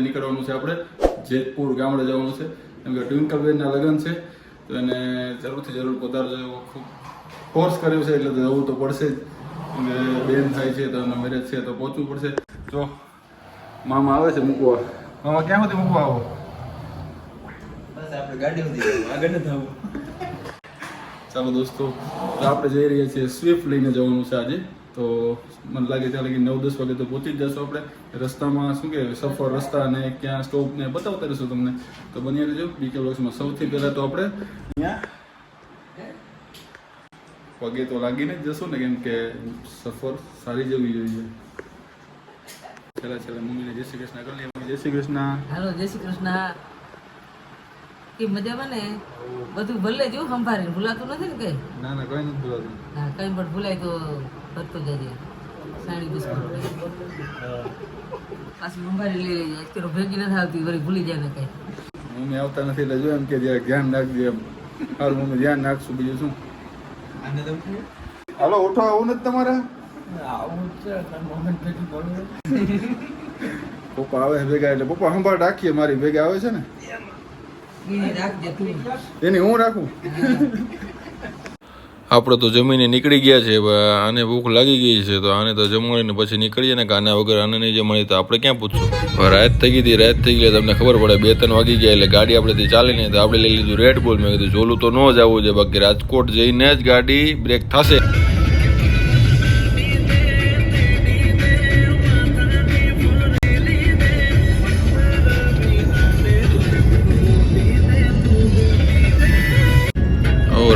નીકળવાનું છે આપણે જેતપુર ગામડે જવાનું છે. કેમ કે લગ્ન છે. જરૂરથી જરૂર ખૂબ ફોર્સ કર્યો છે, એટલે જવું તો પડશે જ. કેમ બેન થાય છે, તો એના મેરેજ છે, તો પહોંચવું પડશે. જો, મામા આવે છે મૂકવા. મામા ક્યાં સુધી મૂકવા આવો? આપણે ગાડી આગળ નથી આવવું ચાલો દોસ્તો આપણે જઈ રહ્યા છીએ સ્વિફ્ટ લઈને જવાનું છે આજે. તો મને લાગે ત્યાં લગી નવ, દસ વાગે તો પહોંચી જશું આપણે. રસ્તામાં શું કે સફર, રસ્તા ને ક્યાં સ્ટોપ ને બતાવતા રહીશું તમને. તો બની રહેજો બીકે બ્લોક્સમાં સૌથી પહેલાં તો આપણે અહીંયા પગે તો લાગીને જ જશો ને, કેમ કે સફર સારી જવી જોઈએ. છેલ્લા છેલ્લા મમ્મીને જય શ્રી કૃષ્ણ. કરી જય શ્રી કૃષ્ણ. હાલો, જય શ્રી કૃષ્ણ. કે મજામાં ને બધું ભલે જો સંભાળીને ભૂલાતું નથી ને કઈ? ના ના કઈ નથી ભૂલાતું. હા કઈ પણ ભૂલાય તો કરતો જજે સાડી બિસ્કુટ પાછી સંભાળી લઈ લેજે અત્યારે ભેગી નથી આવતી વળી ભૂલી જાય ને કઈ. મમ્મી આવતા નથી એટલે જો એમ કે જરા ધ્યાન રાખજે એમ. સારું મમ્મી ધ્યાન રાખશું. બીજું શું? હાલો ઉઠો આવું નથી તમારે? આવું છે મોમેન્ટ ભેગી બોલવું પપ્પા આવે ભેગા એટલે પપ્પા સંભાળ રાખીએ. મારી ભેગા આવે છે ને? એની હું રાખું? આપણે તો જમીને નીકળી ગયા છે આને ભૂખ લાગી ગઈ છે તો આને તો જમાડીને પછી નીકળીએ ને કે આના વગર આને નહીં જમાડી તો આપણે ક્યાં પૂછશું? રાત થઈ ગઈ હતી રાત થઈ ગઈ તમને ખબર પડે બે ત્રણ વાગી ગયા એટલે ગાડી આપણેથી ચાલી નહીં તો આપણે લઈ લીધું રેડ બોલ મેં કીધું જોલું તો ન જ આવવું છે બાકી રાજકોટ જઈને જ ગાડી બ્રેક થશે.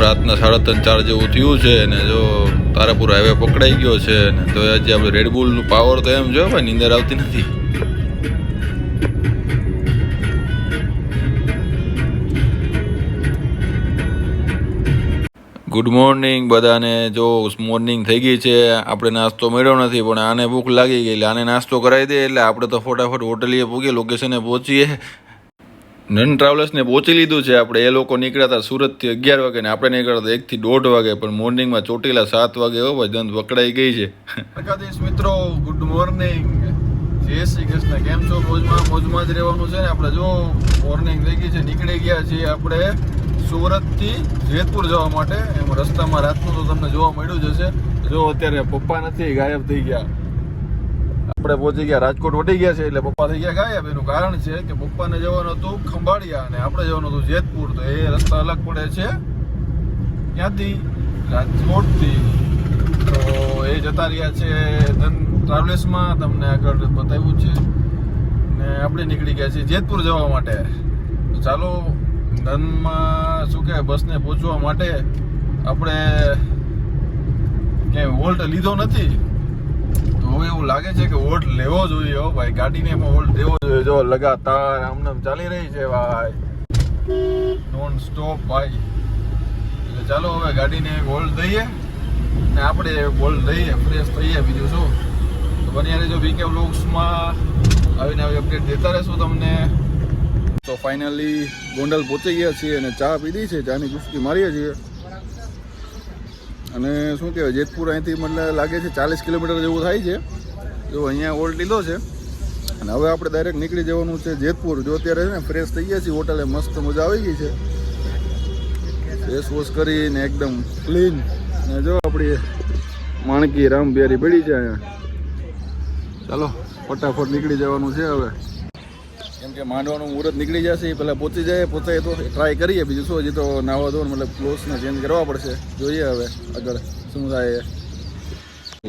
રાતના સાડા ત્રણ, ચાર જેવું થયું છે ને જો તારાપુર હાઈવે પકડાઈ ગયો છે ને તો આજે આપણે રેડબુલનું પાવર તો એમ જો ભાઈ નીંદર આવતી નથી. ગુડ મોર્નિંગ બધાને. જો મોર્નિંગ થઈ ગઈ છે, આપણે નાસ્તો મળ્યો નથી, પણ આને ભૂખ લાગી ગઈ એટલે આને નાસ્તો કરાવી દે એટલે આપણે તો ફટાફટ હોટલીએ પૂગીએ લોકેશને પહોંચીએ. નન ટ્રાવેલર્સને પહોંચી લીધું છે. આપણે એ લોકો નીકળ્યા હતા સુરતથી અગિયાર વાગે ને આપણે નીકળ્યા હતા એકથી દોઢ વાગે, પણ મોર્નિંગમાં ચોટીલા સાત વાગે હો ભાઈ દંત પકડાઈ ગઈ છે. પ્રકાશ મિત્રો ગુડ મોર્નિંગ જય શ્રી કૃષ્ણ. કેમ છો? મોજમાં મોજમાં જ રહેવાનું છે ને? આપણે જો મોર્નિંગ થઈ ગઈ છે, નીકળી ગયા છીએ આપણે સુરતથી જેતપુર જવા માટે. એમ રસ્તામાં રાતનું તો તમને જોવા મળ્યું જ હશે. જો અત્યારે પપ્પા નથી, ગાયબ થઈ ગયા. આપણે પહોંચી ગયા. રાજકોટ વટી ગયા છે એટલે પપ્પા થઈ ગયા ગાયબ. એનું કારણ છે કે પપ્પાને જવાનું હતું ખંભાળિયા અને આપણે જવાનું હતું જેતપુર. તો એ રસ્તા અલગ પડે છે ક્યાંથી રાજકોટથી. તો એ જતા રહ્યા છે ધન ટ્રાવેલ્સમાં. તમને આગળ બતાવ્યું છે. ને આપણે નીકળી ગયા છીએ જેતપુર જવા માટે. તો ચાલો, ધનમાં શું કહેવાય, બસને પહોંચવા માટે આપણે ક્યાંય વોલ્ટ લીધો નથી. હવે એવું લાગે છે કે વોટ લેવો જોઈએ હો ભાઈ. ગાડીને એમાં વોટ દેવો જોઈએ. જો લગાતાર આમને આમ ચાલી રહી છે ભાઈ. નોન સ્ટોપ ભાઈ. એટલે ચાલો હવે ગાડીને વોલ્ટ દઈએ ને આપણે વોલ્ટ દઈએ ફ્રેશ થઈએ બીજું શું. તો બની રહેજો બીકે વ્લોગ્સમાં આવીને આવી અપડેટ દેતા રહેશું તમને. તો ફાઇનલી ગોંડલ પહોંચી ગયા છીએ અને ચા પીધી છે. ચાની ચુસ્કી મારીએ છીએ. અને શું કહેવાય, જેતપુર અહીંથી મતલબ લાગે છે ચાલીસ કિલોમીટર જેવું થાય છે. જો અહીંયા ઓલ્ડ લીધો છે. અને હવે આપણે ડાયરેક્ટ નીકળી જવાનું છે જેતપુર. જો અત્યારે છે ને ફ્રેશ થઈ ગયા છીએ હોટલે મસ્ત મજા આવી ગઈ છે. ફેસ વોશ કરીને એકદમ ક્લીન અને જો આપણી માણકી રામ બિહારી પડી છે અહીંયા. ચાલો, ફટાફટ નીકળી જવાનું છે હવે. કેમ કે માંડવાનું મુહૂર્ત નીકળી જશે, એ પહેલાં પહોંચી જાય પોતે તો ટ્રાય કરીએ. બીજું શું, હજી તો નાવા ધોવાનું, મતલબ ક્લોથ્સને ચેન્જ કરવા પડશે. જોઈએ હવે આગળ શું થાય.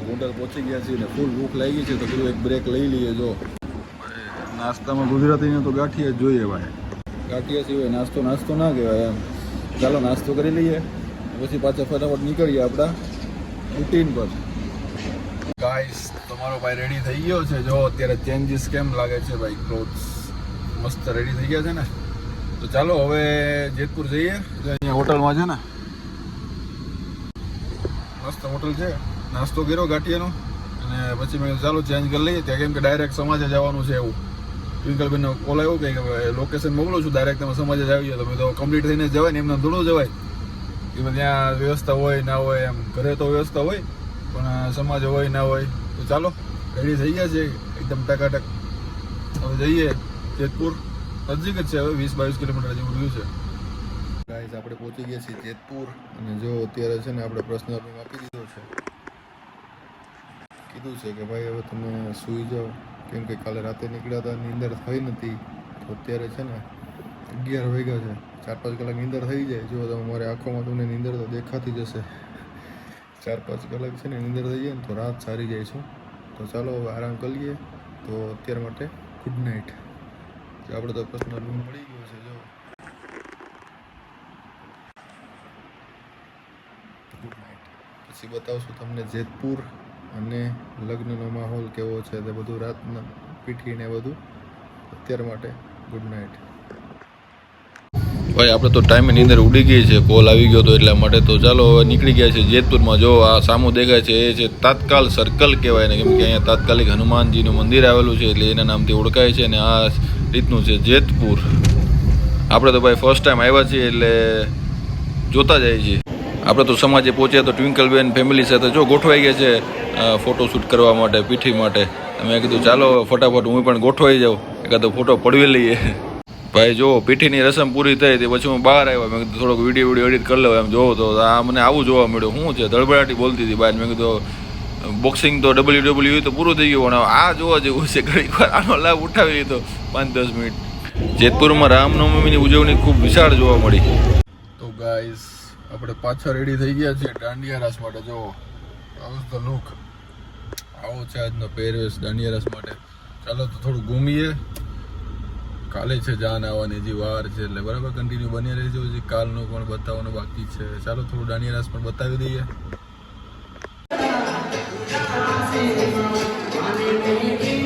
ગોંડલ પહોંચી ગયા છીએ ને ફૂલ ભૂખ લાગી છે, તો કીધું એક બ્રેક લઈ લઈએ, જો. નાસ્તામાં ગુજરાતીને તો ગાંઠિયા જ જોઈએ ભાઈ. ગાંઠિયા સિવાય નાસ્તો નાસ્તો ના કહેવાય એમ. ચાલો નાસ્તો કરી લઈએ. પછી પાછા ફટાફટ નીકળીએ આપણા રૂટીન પર. ગાઈસ તમારો ભાઈ રેડી થઈ ગયો છે? જો, અત્યારે ચેન્જીસ કેમ લાગે છે ભાઈ ક્લોથ્સ મસ્ત રેડી થઈ ગયા છે ને. તો ચાલો હવે જેતપુર જઈએ. અહીંયા હોટલમાં છે ને. મસ્ત હોટલ છે. નાસ્તો કર્યો ગાંઠિયાનો. અને પછી મેં ચાલો ચેન્જ કરી લઈએ. ત્યાં કેમ કે ડાયરેક્ટ સમાજે જવાનું છે એવું. ટ્વિંકલબેનનો કોલ આવ્યો કે લોકેશન મોકલું છું. ડાયરેક્ટ તમે સમાજે જ આવી તમે તો કમ્પ્લીટ થઈને જવાય ને, એમને થોડું જવાય. કે ત્યાં વ્યવસ્થા હોય, ના હોય, એમ ઘરે તો વ્યવસ્થા હોય, પણ સમાજ હોય, ના હોય. તો ચાલો રેડી થઈ ગયા છે. એકદમ ટકાટક. હવે જઈએ. જેતપુર નજીક જ છે હવે, વીસ બાવીસ કિલોમીટર જેવું રહ્યું છે. ગાઈઝ આપણે પહોંચી ગયા છીએ જેતપુર. અને જો અત્યારે છે ને આપણે પર્સનલ રૂમ આપી દીધો છે. કીધું છે કે ભાઈ, હવે તમે સૂઈ જાઓ. કેમ કે કાલે રાતે નીકળ્યા હતા, નીંદર થઈ નથી. તો અત્યારે છે ને અગિયાર વાગ્યા છે. ચાર પાંચ કલાક નીંદર થઈ જાય. જો તમે મારી આંખોમાં તમને નીંદર તો દેખાતી જશે ચાર પાંચ કલાક છે ને નીંદર થઈ જાય ને તો રાત સારી જાય છે. તો ચાલો, હવે આરામ કરીએ. તો અત્યાર માટે ગુડ નાઇટ આપણે તો પર્સનલ રૂમ મળી ગયો છે, જો. પછી બતાવશું તમને જેતપુર અને લગ્નનો માહોલ કેવો છે તે બધું રાતના પીઠીને બધું. અત્યાર માટે ગુડ નાઇટ ભાઈ, આપણે તો ટાઈમે નીંદર ઉડી ગઈ છે. કોલ આવી ગયો હતો એટલા માટે તો ચાલો હવે નીકળી ગયા છે જેતપુરમાં. જો આ સામું દેખાય છે, એ છે તાત્કાલ સર્કલ કહેવાય ને કેમ કે અહીંયા તાત્કાલિક હનુમાનજીનું મંદિર આવેલું છે, એટલે એના નામથી ઓળખાય છે અને આ રીતનું છે જેતપુર. આપણે તો ભાઈ ફર્સ્ટ ટાઈમ આવ્યા છીએ એટલે જોતા જાય છીએ. આપણે તો સમાજે પહોંચ્યા તો ટ્વિંકલબેન ફેમિલી સાથે જો ગોઠવાઈ ગયા છે ફોટોશૂટ કરવા માટે, પીઠી માટે. મેં કીધું, ચાલો, ફટાફટ હું પણ ગોઠવાઈ જાઉં. એકાદો ફોટો પડવી લઈએ. ભાઈ, જો, પીઠીની રસમ પૂરી થઈ તે પછી હું બહાર આવ્યો. મેં કીધું, થોડોક વીડિયો વીડિયો એડિટ કરી લઉં એમ જોવો તો આ મને આવું જોવા મળ્યું. શું છે ધડબડાટી બોલતી હતી બહાર મેં કીધું બોક્સિંગ તો ડબલ્યુ ડબલ્યુ તો પૂરું થઈ ગયું, પણ આ જોવા જેવું છે ઘણી વાર આનો લાભ ઉઠાવી લીધો પાંચ દસ મિનિટ. જેતપુરમાં રામનવમીની ઉજવણી ખૂબ વિશાળ જોવા મળી. તો ગાઈસ આપણે પાછા રેડી થઈ ગયા છીએ દાંડિયા રાસ માટે. જો આવું તો લુક. આવો છે આજનો પહેરવેશ દાંડિયા રાસ માટે. ચાલો તો થોડું ઘૂમીએ. કાલે છે જાન આવવાની, હજી વાર છે એટલે બરાબર કન્ટિન્યુ બની રહેજો. હજી કાલનું પણ બતાવવાનું બાકી છે. ચાલો થોડું દાંડિયા રાસ પણ બતાવી દઈએ. আমি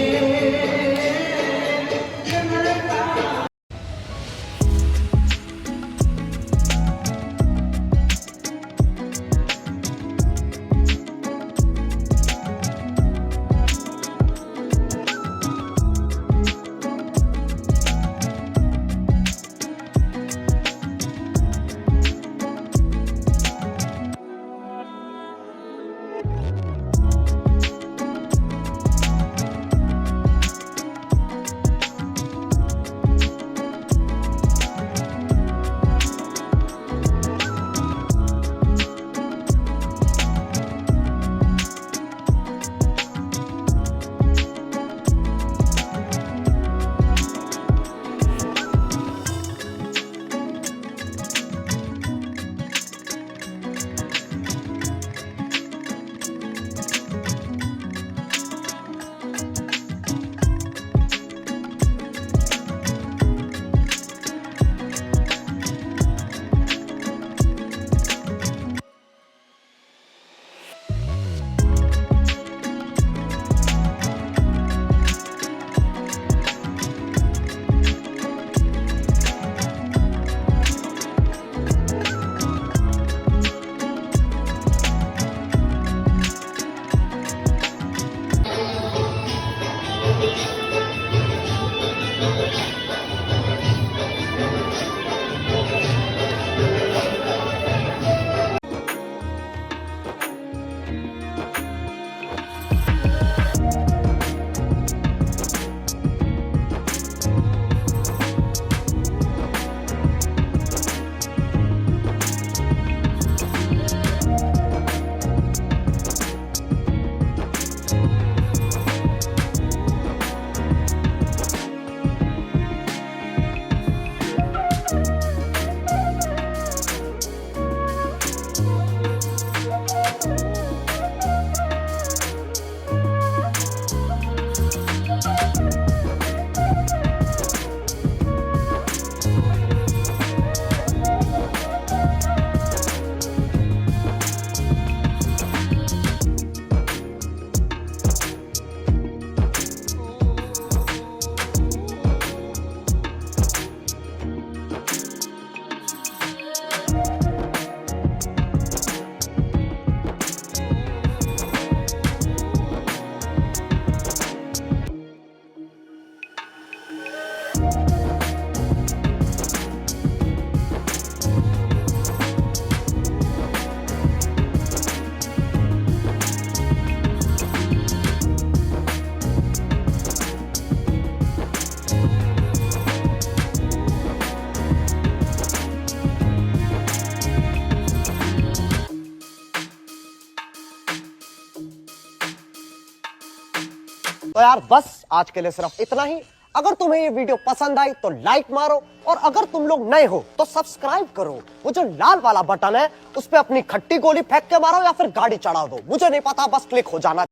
तो यार बस आज के लिए सिर्फ़ इतना ही। अगर तुम्हें ये वीडियो पसंद आई तो लाइक मारो और अगर तुम लोग नए हो तो सब्सक्राइब करो। वो जो लाल वाला बटन है, उस पर अपनी खट्टी गोली फेंक के मारो या फिर गाड़ी चढ़ा दो। मुझे नहीं पता, बस क्लिक हो जाना।